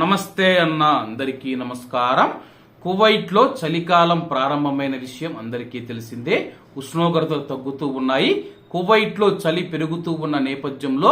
నమస్తే అన్న అందరికీ నమస్కారం. కువైట్లో చలికాలం ప్రారంభమైన విషయం అందరికీ తెలిసిందే. ఉష్ణోగ్రతలు తగ్గుతూ ఉన్నాయి. కువైట్లో చలి పెరుగుతూ ఉన్న నేపథ్యంలో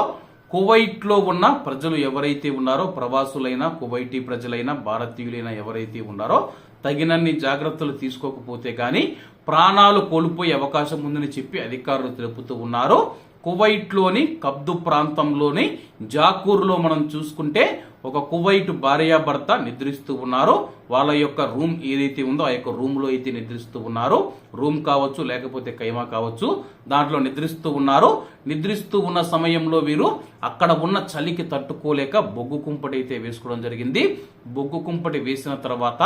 కువైట్లో ఉన్న ప్రజలు ఎవరైతే ఉన్నారో ప్రవాసులైనా కువైటీ ప్రజలైనా భారతీయులైనా ఎవరైతే ఉన్నారో తగినన్ని జాగ్రత్తలు తీసుకోకపోతే గాని ప్రాణాలు కోల్పోయే అవకాశం ఉందని చెప్పి అధికారులు తెలుపుతూ ఉన్నారు. కువైట్లోని కబ్దు ప్రాంతంలోని జాకూర్లో మనం చూసుకుంటే ఒక కువైట్ భార్యాభర్త నిద్రిస్తూ ఉన్నారు. వాళ్ళ యొక్క రూమ్ ఏదైతే ఉందో ఆ యొక్క రూమ్లో అయితే నిద్రిస్తూ ఉన్నారు. రూమ్ కావచ్చు లేకపోతే కైమా కావచ్చు దాంట్లో నిద్రిస్తూ ఉన్నారు. నిద్రిస్తూ ఉన్న సమయంలో వీరు అక్కడ ఉన్న చలికి తట్టుకోలేక బొగ్గు కుంపటి అయితే వేసుకోవడం జరిగింది. బొగ్గు కుంపటి వేసిన తర్వాత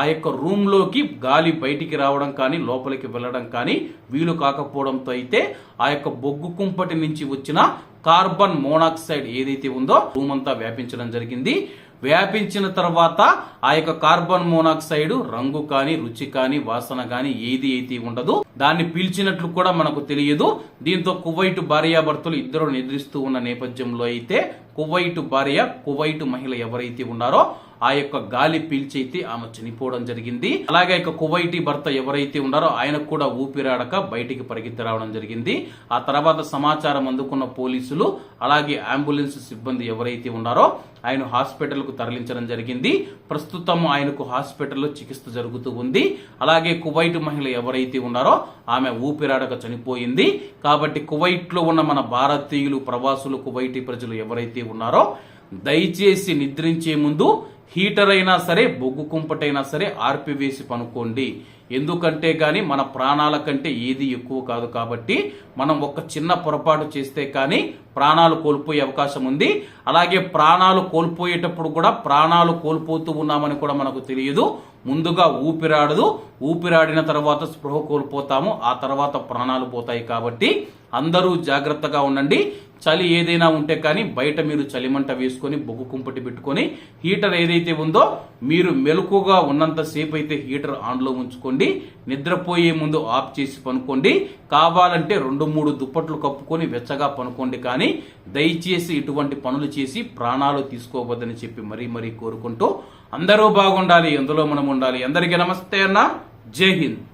ఆ యొక్క రూమ్లోకి గాలి బయటికి రావడం కానీ లోపలికి వెళ్ళడం కానీ వీలు కాకపోవడంతో అయితే ఆ యొక్క బొగ్గు కుంపటి నుంచి వచ్చిన కార్బన్ మోనాక్సైడ్ ఏదైతే ఉందో రూమ్ అంతా వ్యాపించడం జరిగింది. వ్యాపించిన తర్వాత ఆ యొక్క కార్బన్ మోనాక్సైడ్ రంగు కానీ రుచి కానీ వాసన కానీ ఏది అయితే ఉండదు దాన్ని పీల్చినట్లు కూడా మనకు తెలియదు. దీంతో కువైట్ భార్యాభర్తలు ఇద్దరు నిద్రిస్తూ ఉన్న నేపథ్యంలో అయితే కువైటు భార్య కువైటు మహిళ ఎవరైతే ఉన్నారో ఆ యొక్క గాలి పీల్చి అయితే ఆమె చనిపోవడం జరిగింది. అలాగే ఇక కువైటి భర్త ఎవరైతే ఉన్నారో ఆయనకు కూడా ఊపిరాడక బయటికి పరిగెత్తి రావడం జరిగింది. ఆ తర్వాత సమాచారం అందుకున్న పోలీసులు అలాగే అంబులెన్స్ సిబ్బంది ఎవరైతే ఉన్నారో ఆయన హాస్పిటల్కు తరలించడం జరిగింది. ప్రస్తుతం ఆయనకు హాస్పిటల్లో చికిత్స జరుగుతూ ఉంది. అలాగే కువైట్ మహిళ ఎవరైతే ఉన్నారో ఆమె ఊపిరాడక చనిపోయింది. కాబట్టి కువైట్లో ఉన్న మన భారతీయులు ప్రవాసులు కువైటి ప్రజలు ఎవరైతే ఉన్నారో దయచేసి నిద్రించే ముందు హీటర్ అయినా సరే బొగ్గు కుంపటైనా సరే ఆర్పివేసి పనుకోండి. ఎందుకంటే కానీ మన ప్రాణాల కంటే ఏది ఎక్కువ కాదు కాబట్టి మనం ఒక చిన్న పొరపాటు చేస్తే కానీ ప్రాణాలు కోల్పోయే అవకాశం ఉంది. అలాగే ప్రాణాలు కోల్పోయేటప్పుడు కూడా ప్రాణాలు కోల్పోతూ ఉన్నామని కూడా మనకు తెలియదు. ముందుగా ఊపిరాడదు. ఊపిరాడిన తర్వాత స్పృహ కోల్పోతాము. ఆ తర్వాత ప్రాణాలు పోతాయి కాబట్టి అందరూ జాగ్రత్తగా ఉండండి. చలి ఏదైనా ఉంటే కానీ బయట మీరు చలిమంట వేసుకొని బొగ్గు కుంపటి పెట్టుకొని హీటర్ ఏదైతే ఉందో మీరు మెలకుగా ఉన్నంతసేపు అయితే హీటర్ ఆన్లో ఉంచుకోండి. నిద్రపోయే ముందు ఆఫ్ చేసి పనుకోండి. కావాలంటే రెండు మూడు దుప్పట్లు కప్పుకొని వెచ్చగా పనుకోండి కానీ దయచేసి ఇటువంటి పనులు చేసి ప్రాణాలు తీసుకోవద్దని చెప్పి మరీ మరీ కోరుకుంటూ అందరూ బాగుండాలి ఎందులో మనం ఉండాలి. అందరికీ నమస్తే అన్న. జై హింద్.